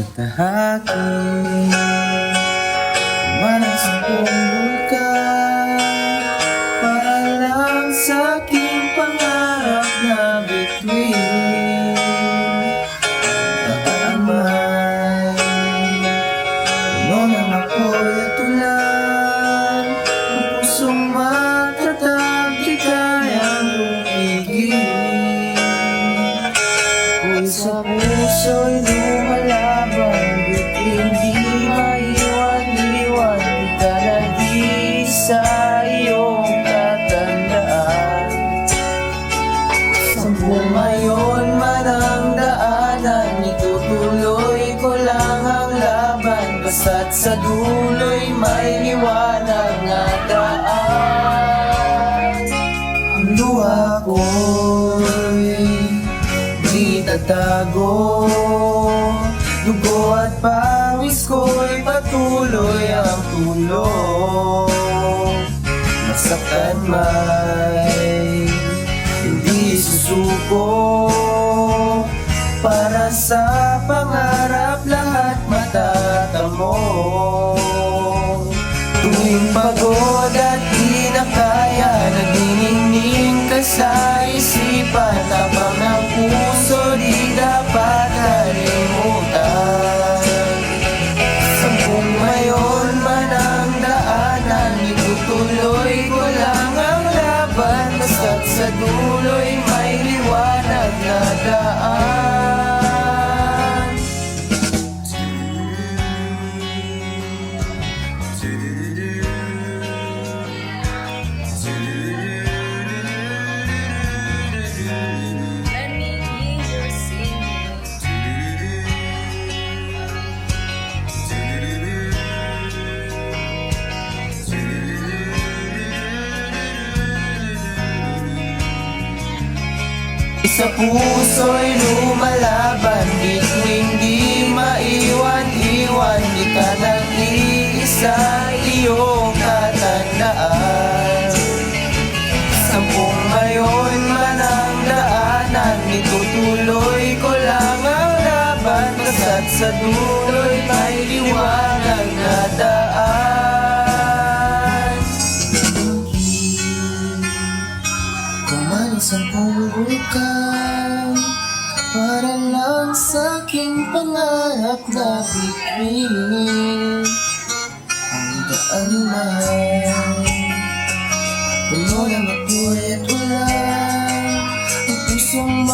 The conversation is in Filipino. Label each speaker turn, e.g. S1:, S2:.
S1: Tatahaki Manas ang bulkan Para lang sa aking pangarap na bituin. Tatamay Ano nang ako'y atulan. Ang pusong matatag Di kayang lumigil Kung sa puso'y Sa bumayon man ang daanan. Itutuloy ko lang ang laban. Basta't sa dulo'y may liwanag na daan. Ang luha ko'y di tatago Dugo at pawis ko'y patuloy ang tulong. Masaktan may hindi susuko. Para sa pangarap lahat matatamo. Tuwing pagod at di na kaya Nagniningning ka sa isipan. Tapang ng puso di dapat kalimutan Sampung mayon man ang daanan Itutuloy ko lang ang laban. Basta't sa dulo'y liwanag na daan Sa puso'y lumalaban Bituing di maiwan-iwan Di ka nag-iisa iyong katandaan Sampung ngayon man ang daanan Itutuloy ko lang ang laban Basta't sa dulo'y may liwanag Kumalis ang bulkan Para lang sa aking pangarap na bituin Ang daan man Puno ng apoy at ulan Ang pusong